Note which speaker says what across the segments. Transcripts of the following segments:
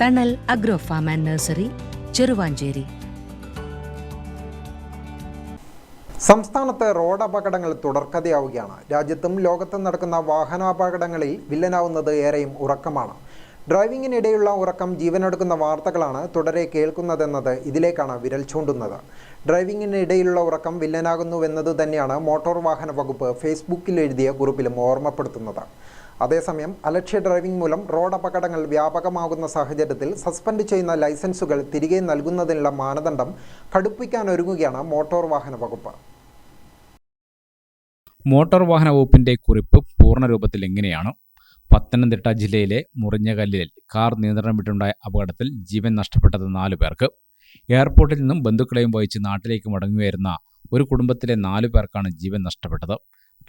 Speaker 1: Thanal agro farm and nursery Cheruvancheri
Speaker 2: സംസ്ഥാനത്ത് road അപകടങ്ങൾ തുടർക്കഥയാവുകയാണ്. രാജ്യത്തും ലോകത്തും നടക്കുന്ന വാഹനാപകടങ്ങളിൽ വില്ലനാവുന്നത് ഏറെയും ഉറക്കമാണ്. ഡ്രൈവിങ്ങിനിടെയുള്ള ഉറക്കം ജീവനെടുക്കുന്ന വാർത്തകളാണ് തുടരെ കേൾക്കുന്നതെന്നത് ഇതിലേക്കാണ് വിരൽ ചൂണ്ടുന്നത്. ഡ്രൈവിങ്ങിനിടയിലുള്ള ഉറക്കം വില്ലനാകുന്നുവെന്നത് തന്നെയാണ് മോട്ടോർ വാഹന വകുപ്പ് ഫേസ്ബുക്കിൽ എഴുതിയ കുറിപ്പിലും ഓർമ്മപ്പെടുത്തുന്നത്. അതേസമയം അലക്ഷ്യ ഡ്രൈവിംഗ് മൂലം റോഡ് അപകടങ്ങൾ വ്യാപകമാകുന്ന സാഹചര്യത്തിൽ സസ്പെൻഡ് ചെയ്യുന്ന ലൈസൻസുകൾ തിരികെ നൽകുന്നതിനുള്ള മാനദണ്ഡം കടുപ്പിക്കാനൊരുങ്ങുകയാണ് മോട്ടോർ വാഹന വകുപ്പ്.
Speaker 3: മോട്ടോർ വാഹന വകുപ്പിന്റെ കുറിപ്പ് പൂർണരൂപത്തിൽ എങ്ങനെയാണ്? പത്തനംതിട്ട ജില്ലയിലെ മുറിഞ്ഞകല്ലിൽ കാർ നിയന്ത്രണം വിട്ടുണ്ടായ അപകടത്തിൽ ജീവൻ നഷ്ടപ്പെട്ടത് നാലു പേർക്ക്. എയർപോർട്ടിൽ നിന്നും ബന്ധുക്കളെയും വഹിച്ച് നാട്ടിലേക്ക് മടങ്ങിവരുന്ന ഒരു കുടുംബത്തിലെ നാലു പേർക്കാണ് ജീവൻ നഷ്ടപ്പെട്ടത്.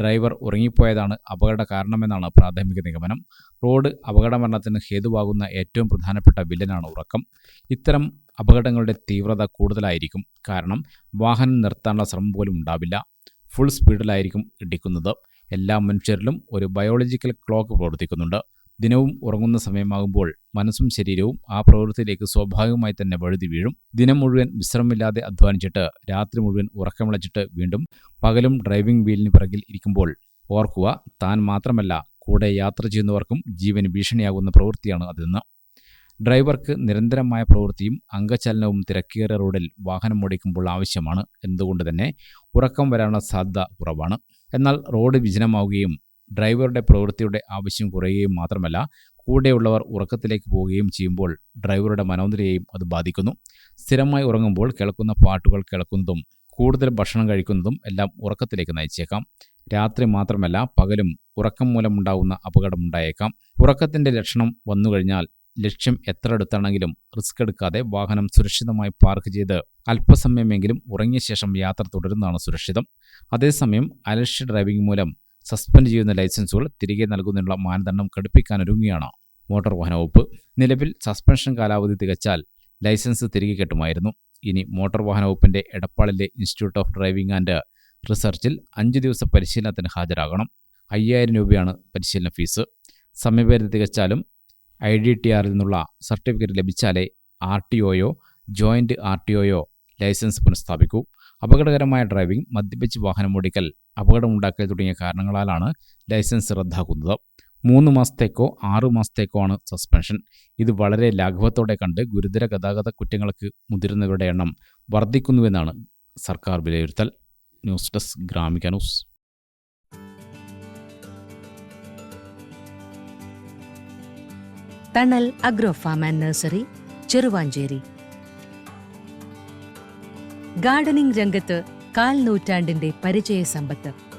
Speaker 3: ഡ്രൈവർ ഉറങ്ങിപ്പോയതാണ് അപകട കാരണമെന്നാണ് പ്രാഥമിക നിഗമനം. റോഡ് അപകടമരണത്തിന് ഹേതുവാകുന്ന ഏറ്റവും പ്രധാനപ്പെട്ട വില്ലനാണ് ഉറക്കം. ഇത്തരം അപകടങ്ങളുടെ തീവ്രത കൂടുതലായിരിക്കും. കാരണം വാഹനം നിർത്താനുള്ള ശ്രമം പോലും ഉണ്ടാവില്ല. ഫുൾ സ്പീഡിലായിരിക്കും ഇടിക്കുന്നത്. എല്ലാ മനുഷ്യരിലും ഒരു ബയോളജിക്കൽ ക്ലോക്ക് പ്രവർത്തിക്കുന്നുണ്ട്. ദിനവും ഉറങ്ങുന്ന സമയമാകുമ്പോൾ മനസ്സും ശരീരവും ആ പ്രവൃത്തിയിലേക്ക് സ്വാഭാവികമായി തന്നെ വഴുതി വീഴും. ദിനം മുഴുവൻ വിശ്രമമില്ലാതെ അധ്വാനിച്ചിട്ട് രാത്രി മുഴുവൻ ഉറക്കമിളച്ചിട്ട് വീണ്ടും പകലും ഡ്രൈവിംഗ് വീലിന് പിറകിൽ ഇരിക്കുമ്പോൾ ഓർക്കുക താൻ മാത്രമല്ല കൂടെ യാത്ര ചെയ്യുന്നവർക്കും ജീവന് ഭീഷണിയാകുന്ന പ്രവൃത്തിയാണ് അതെന്ന്. ഡ്രൈവർക്ക് നിരന്തരമായ പ്രവൃത്തിയും അംഗചലനവും തിരക്കേറിയ റോഡിൽ വാഹനം ഓടിക്കുമ്പോൾ ആവശ്യമാണ്. എന്നതുകൊണ്ട് തന്നെ ഉറക്കം വരാനുള്ള സാധ്യത കുറവാണ്. എന്നാൽ റോഡ് വിജനമാവുകയും ഡ്രൈവറുടെ പ്രവൃത്തിയുടെ ആവശ്യം കുറയുകയും മാത്രമല്ല കൂടെയുള്ളവർ ഉറക്കത്തിലേക്ക് പോവുകയും ചെയ്യുമ്പോൾ ഡ്രൈവറുടെ മനോനിലയെയും അത് ബാധിക്കുന്നു. സ്ഥിരമായി ഉറങ്ങുമ്പോൾ കേൾക്കുന്ന പാട്ടുകൾ കേൾക്കുന്നതും കൂടുതൽ ഭക്ഷണം കഴിക്കുന്നതും എല്ലാം ഉറക്കത്തിലേക്ക് നയിച്ചേക്കാം. രാത്രി മാത്രമല്ല പകലും ഉറക്കം മൂലമുണ്ടാകുന്ന അപകടമുണ്ടായേക്കാം ഉറക്കത്തിന്റെ ലക്ഷണം വന്നു കഴിഞ്ഞാൽ ലക്ഷ്യം എത്ര അടുത്താണെങ്കിലും റിസ്ക് എടുക്കാതെ വാഹനം സുരക്ഷിതമായി പാർക്ക് ചെയ്ത് അല്പസമയമെങ്കിലും ഉറങ്ങിയ ശേഷം യാത്ര തുടരുന്നതാണ് സുരക്ഷിതം. അതേസമയം അലക്ഷ്യ ഡ്രൈവിംഗ് മൂലം സസ്പെൻഡ് ചെയ്യുന്ന ലൈസൻസുകൾ തിരികെ നൽകുന്നതിനുള്ള മാനദണ്ഡം കടുപ്പിക്കാനൊരുങ്ങുകയാണ് മോട്ടോർ വാഹന വകുപ്പ് നിലവിൽ സസ്പെൻഷൻ കാലാവധി തികച്ചാൽ ലൈസൻസ് തിരികെ കിട്ടുമായിരുന്നു. ഇനി മോട്ടോർ വാഹന വകുപ്പിന്റെ എടപ്പാളിലെ ഇൻസ്റ്റിറ്റ്യൂട്ട് ഓഫ് ഡ്രൈവിംഗ് ആൻഡ് റിസർച്ചിൽ അഞ്ച് ദിവസ പരിശീലനത്തിന് ഹാജരാകണം. അയ്യായിരം രൂപയാണ് പരിശീലന ഫീസ്. സമയപരിധി തികച്ചാലും ഐ ഡി ടി ആറിൽ നിന്നുള്ള certificate ലഭിച്ചാലേ R T O joint R T O license പുനഃസ്ഥാപിക്കൂ. അപകടകരമായ ഡ്രൈവിംഗ് മദ്യപിച്ച് വാഹനം ഓടിക്കൽ അപകടമുണ്ടാക്കൽ തുടങ്ങിയ കാരണങ്ങളാലാണ് ലൈസൻസ് റദ്ദാക്കുന്നത്. മൂന്ന് മാസത്തേക്കോ ആറു മാസത്തേക്കോ ആണ് സസ്പെൻഷൻ ഇത് വളരെ ലാഘവത്തോടെ കണ്ട് ഗുരുതര ഗതാഗത കുറ്റങ്ങൾക്ക് മുതിരുന്നവരുടെ എണ്ണം വർദ്ധിക്കുന്നുവെന്നാണ് സർക്കാർ വിലയിരുത്തൽ. News desk Gramika news.
Speaker 1: Thanal agro farm and nursery Cheruvancheri. Gardening രംഗത്ത് കാൽ നൂറ്റാണ്ടിന്റെ പരിചയ സമ്പത്ത്.